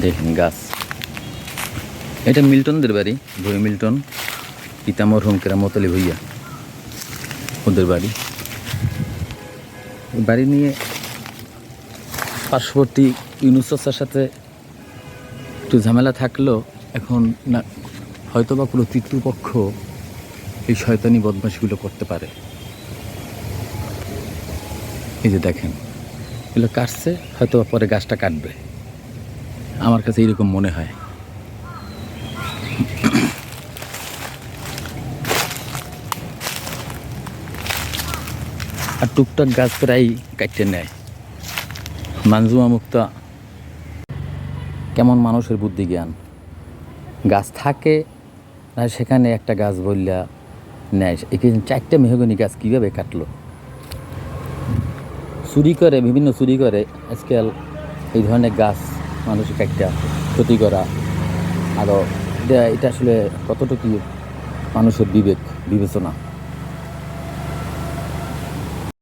দেখেন গাছ। এটা মিল্টনদের বাড়ি ভই মিল্টন পিতামর হোম কেরামতলি ভইয়া ওদের বাড়ি। বাড়ি নিয়ে পার্শ্ববর্তী ইউনুস চাচার সাথে একটু ঝামেলা থাকলেও এখন না হয়তো বা পুরো তৃতীয়পক্ষ এই শয়তানি বদমাশগুলো করতে পারে। এই যে দেখেন, এগুলো কাটছে হয়তো পরে গাছটা কাটবে। আমার কাছে এরকম মনে হয়। আর টুকটাক গাছ প্রায় কাটতে নেয়। মানজুমা মুক্তা, কেমন মানুষের বুদ্ধি জ্ঞান গাছ থাকে, আর সেখানে একটা গাছ বললা নেয়। এখানে চারটে মেহগনি গাছ কীভাবে কাটলো? চুরি করে, বিভিন্ন চুরি করে, আজকাল এই ধরনের গাছ মানুষের একটা ক্ষতি করা আরও এটা এটা আসলে কতটুকু মানুষের বিবেক বিবেচনা?